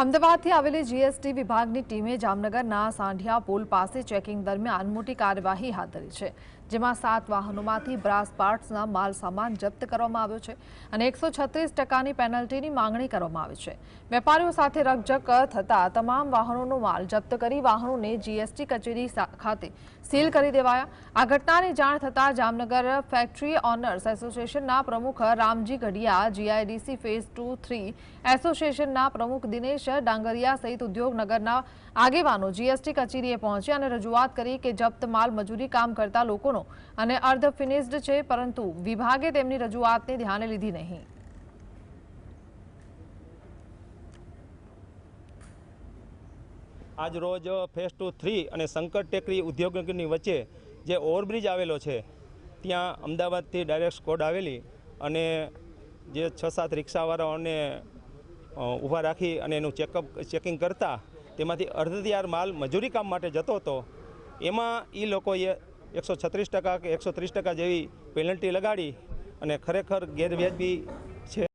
અમદાવાદથી આવેલી જીએસટી વિભાગની ટીમે જામનગરના સાંઢિયા પુલ પાસે ચેકિંગ દરમિયાન મોટી કાર્યવાહી હાથ ધરી છે, જેમાં સાત વાહનોમાંથી બ્રાસ પાર્ટ્સના માલ સામાન જપ્ત કરવામાં આવ્યો છે અને એકસો છત્રીસ ટકાની પેનલ્ટીની માંગણી કરવામાં આવી છે. વેપારીઓ સાથે રકઝક થતા તમામ વાહનોનો માલ જપ્ત કરી વાહનોને જીએસટી કચેરી ખાતે સીલ કરી દેવાયા. આ ઘટનાની જાણ થતાં જામનગર ફેક્ટરી ઓનર્સ એસોસિએશનના પ્રમુખ Ramji Gadhiya GIDC phase two three એસોસિએશનના પ્રમુખ દિનેશ ડાંગરિયા સહિત ઉદ્યોગનગરના આગેવાનો જીએસટી કચેરીએ પહોંચ્યા અને રજૂઆત કરી કે જપ્ત માલ મજૂરી કામ કરતા લોકોનો અને અર્ધ ફિનિશ્ડ છે, પરંતુ વિભાગે તેમની રજૂઆતને ધ્યાને લીધી નહીં. આજ રોજ ફેસ ટુ થ્રી અને શંકર ટેકરી ઉદ્યોગનગરની વચ્ચે જે ઓવરબ્રિજ આવેલો છે, ત્યાં અમદાવાદથી ડાયરેક્ટ સ્કોડ આવેલી અને જે છ સાત રિક્ષાવાળાઓને ઊભા રાખી અને એનું ચેકઅપ ચેકિંગ કરતા તેમાંથી અર્ધતિયાર માલ મજૂરી કામ માટે જતો હતો. એમાં એ લોકોએ એકસો છત્રીસ ટકા કે એકસો ત્રીસ ટકા જેવી પેનલ્ટી લગાડી અને ખરેખર ગેરવ્યાજબી છે.